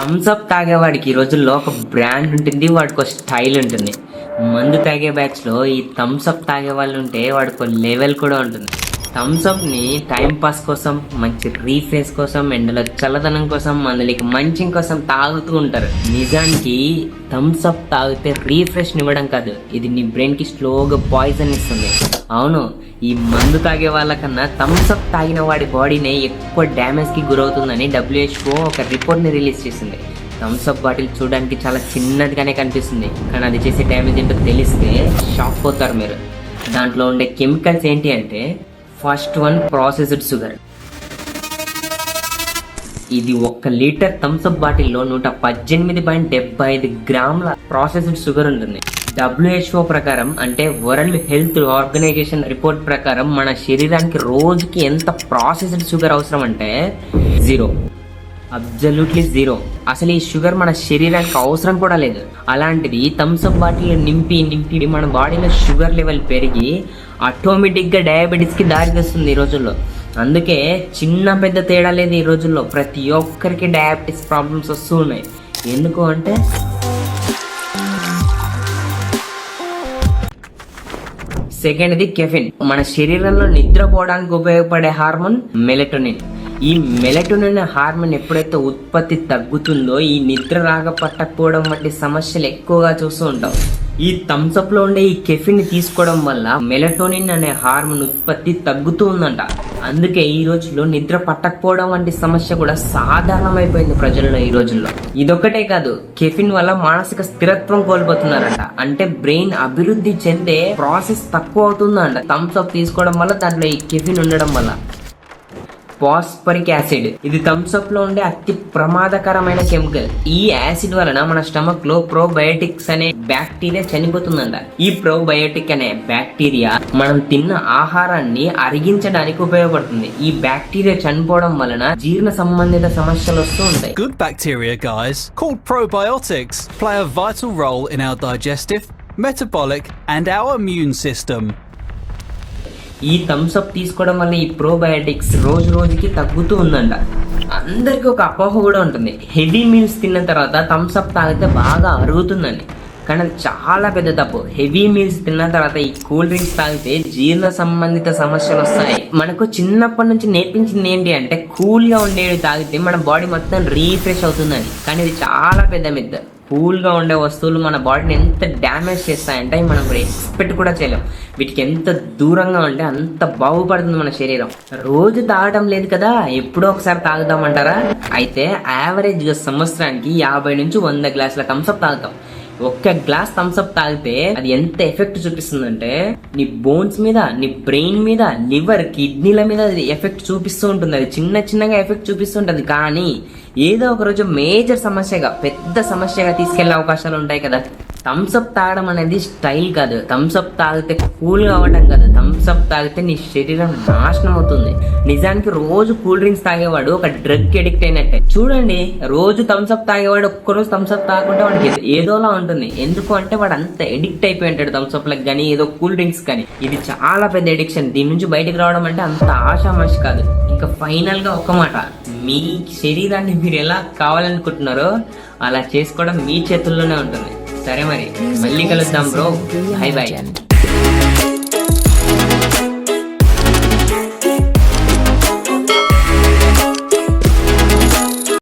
Thums Up తాగేవాడికి ఈ రోజుల్లో ఒక బ్రాండ్ ఉంటుంది వాడికి ఒక స్టైల్ ఉంటుంది. మందు తాగే బ్యాచ్లో ఈ థమ్స్అప్ తాగే వాళ్ళు ఉంటే వాడికి లెవెల్ కూడా ఉంటుంది. థమ్స్అప్ని టైం పాస్ కోసం మంచి రీఫ్రెష్ కోసం ఎండలో చల్లదనం కోసం మందులకి మంచి కోసం తాగుతూ ఉంటారు. నిజానికి థమ్స్అప్ తాగితే రీఫ్రెష్ ఇవ్వడం కాదు ఇది నీ బ్రెయిన్కి స్లోగా పాయిజన్ ఇస్తుంది. అవును ఈ మందు తాగే వాళ్ళకన్నా థమ్స్అప్ తాగిన వాడి బాడీనే ఎక్కువ డ్యామేజ్కి గురవుతుందని డబ్ల్యూహెచ్ఓ ఒక రిపోర్ట్ని రిలీజ్ చేసింది. థమ్స్అప్ బాటిల్ చూడడానికి చాలా చిన్నదిగానే కనిపిస్తుంది కానీ అది చేసే డ్యామేజ్ ఏంటో తెలిస్తే షాక్ పోతారు మీరు. దాంట్లో ఉండే కెమికల్స్ ఏంటి అంటే ఫస్ట్ వన్ ప్రాసెస్డ్ షుగర్. ఇది ఒక్క లీటర్ థమ్స్అప్ బాటిల్లో నూట పద్దెనిమిది పాయింట్ డెబ్బై ఐదు గ్రాముల ప్రాసెస్డ్ షుగర్ ఉంటుంది. డబ్ల్యూహెచ్ఓ ప్రకారం అంటే వరల్డ్ హెల్త్ ఆర్గనైజేషన్ రిపోర్ట్ ప్రకారం మన శరీరానికి రోజుకి ఎంత ప్రాసెస్డ్ షుగర్ అవసరం అంటే జీరో. Absolutely zero. అసలు ఈ షుగర్ మన శరీరానికి అవసరం కూడా లేదు. అలాంటిది థమ్స్అప్ బాటిల్ నింపి నింపి మన బాడీలో షుగర్ లెవెల్ పెరిగి ఆటోమేటిక్గా డయాబెటీస్కి దారి తీస్తుంది ఈ రోజుల్లో. అందుకే చిన్న పెద్ద తేడా లేదు ఈ రోజుల్లో. ప్రతి ఒక్కరికి డయాబెటీస్ ప్రాబ్లమ్స్ వస్తూ ఉన్నాయి. ఎందుకు అంటే? సెకండ్ది కెఫిన్. మన శరీరంలో నిద్రపోవడానికి ఉపయోగపడే హార్మోన్ మెలటోనిన్. ఈ మెలటోనిన్ హార్మోన్ ఎప్పుడైతే ఉత్పత్తి తగ్గుతుందో ఈ నిద్ర రాగ పట్టకపోవడం వంటి సమస్యలు ఎక్కువగా చూస్తూ ఉంటాం. ఈ థమ్స్అప్లో ఉండే ఈ కెఫిన్ తీసుకోవడం వల్ల మెలటోనిన్ అనే హార్మోన్ ఉత్పత్తి తగ్గుతూ ఉందంట. అందుకే ఈ రోజుల్లో నిద్ర పట్టకపోవడం వంటి సమస్య కూడా సాధారణమైపోయింది ప్రజల్లో ఈ రోజుల్లో. ఇదొక్కటే కాదు కెఫిన్ వల్ల మానసిక స్థిరత్వం కోల్పోతున్నారంట. అంటే బ్రెయిన్ అభివృద్ధి చెందే ప్రాసెస్ తక్కువ అవుతుందంట. థమ్స్అప్ తీసుకోవడం వల్ల దాంట్లో ఈ కెఫిన్ ఉండడం వల్ల. Phosphoric acid. ఇది థమ్స్ అప్లో ఉండే అతి ప్రమాదకరమైన కెమికల్. ఈ యాసిడ్ వలన మన స్టమక్లో ప్రోబయోటిక్స్ అనే బ్యాక్టీరియా చనిపోతుందంట. ఈ ప్రోబయోటిక్ అనే బ్యాక్టీరియా మనం తిన్న ఆహారాన్ని అరిగించడానికి ఉపయోగపడుతుంది. ఈ బ్యాక్టీరియా చనిపోవడం వలన జీర్ణ సంబంధిత సమస్యలు వస్తూ ఉంటాయి. Good bacteria guys called probiotics play a vital role in our digestive metabolic, and our immune system. ఈ థమ్స్ అప్ తీసుకోవడం వల్ల ఈ ప్రోబయోటిక్స్ రోజు రోజుకి తగ్గుతూ ఉందంట. అందరికి ఒక అపోహ కూడా ఉంటుంది. హెవీ మీల్స్ తిన్న తర్వాత థమ్స్ అప్ తాగితే బాగా అరుగుతుందని కానీ అది చాలా పెద్ద తప్పు. హెవీ మీల్స్ తిన్న తర్వాత ఈ కూల్ డ్రింక్స్ తాగితే జీర్ణ సంబంధిత సమస్యలు వస్తాయి. మనకు చిన్నప్పటి నుంచి నేర్పించింది ఏంటి అంటే కూల్గా ఉండేవి తాగితే మన బాడీ మొత్తం రీఫ్రెష్ అవుతుందని కానీ ఇది చాలా పెద్ద మిద్ద కూల్గా ఉండే వస్తువులు మన బాడీని ఎంత డ్యామేజ్ చేస్తాయంటే మనం ఎక్స్పెక్ట్ కూడా చేయలేం. వీటికి ఎంత దూరంగా ఉంటే అంత బాగుపడుతుంది మన శరీరం. రోజు తాగడం లేదు కదా ఎప్పుడో ఒకసారి తాగుదామంటారా అయితే యావరేజ్గా సంవత్సరానికి యాభై నుంచి వంద గ్లాసుల కంసప్ తాగుతాం. ఒక్క గ్లాస్ థమ్స్అప్ తాగితే అది ఎంత ఎఫెక్ట్ చూపిస్తుందంటే నీ బోన్స్ మీద నీ బ్రెయిన్ మీద లివర్ కిడ్నీల మీద అది ఎఫెక్ట్ చూపిస్తూ ఉంటుంది. అది చిన్న చిన్నగా ఎఫెక్ట్ చూపిస్తుంటుంది కానీ ఏదో ఒక రోజు మేజర్ సమస్యగా పెద్ద సమస్యగా తీసుకెళ్ళే అవకాశాలు ఉంటాయి కదా. థమ్స్అప్ తాగడం అనేది స్టైల్ కాదు. థమ్స్అప్ తాగితే కూల్ అవ్వడం కాదు. థమ్స్అప్ తాగితే నీ శరీరం నాశనం అవుతుంది. నిజానికి రోజు కూల్ డ్రింక్స్ తాగేవాడు ఒక డ్రగ్ ఎడిక్ట్ అయినట్టే. చూడండి రోజు థమ్స్అప్ తాగేవాడు ఒక్కరోజు థమ్స్అప్ తాగకుంటే వాడికి ఏదోలా ఉంటుంది. ఎందుకు అంటే వాడు అంత ఎడిక్ట్ అయిపోయి ఉంటాడు థమ్స్అప్లకు కానీ ఏదో కూల్ డ్రింక్స్ కానీ. ఇది చాలా పెద్ద ఎడిక్షన్ దీని నుంచి బయటకు రావడం అంటే అంత ఆశామాషి కాదు. ఇంకా ఫైనల్గా ఒక మాట. మీ శరీరాన్ని మీరు ఎలా కావాలనుకుంటున్నారో అలా చేసుకోవడం మీ చేతుల్లోనే ఉంటుంది. సరే మరి మళ్ళీ కలుద్దాం బ్రో. Bye bye